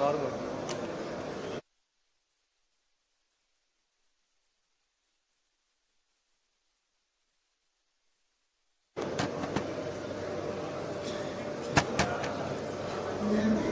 Vardı vardı. Yeah.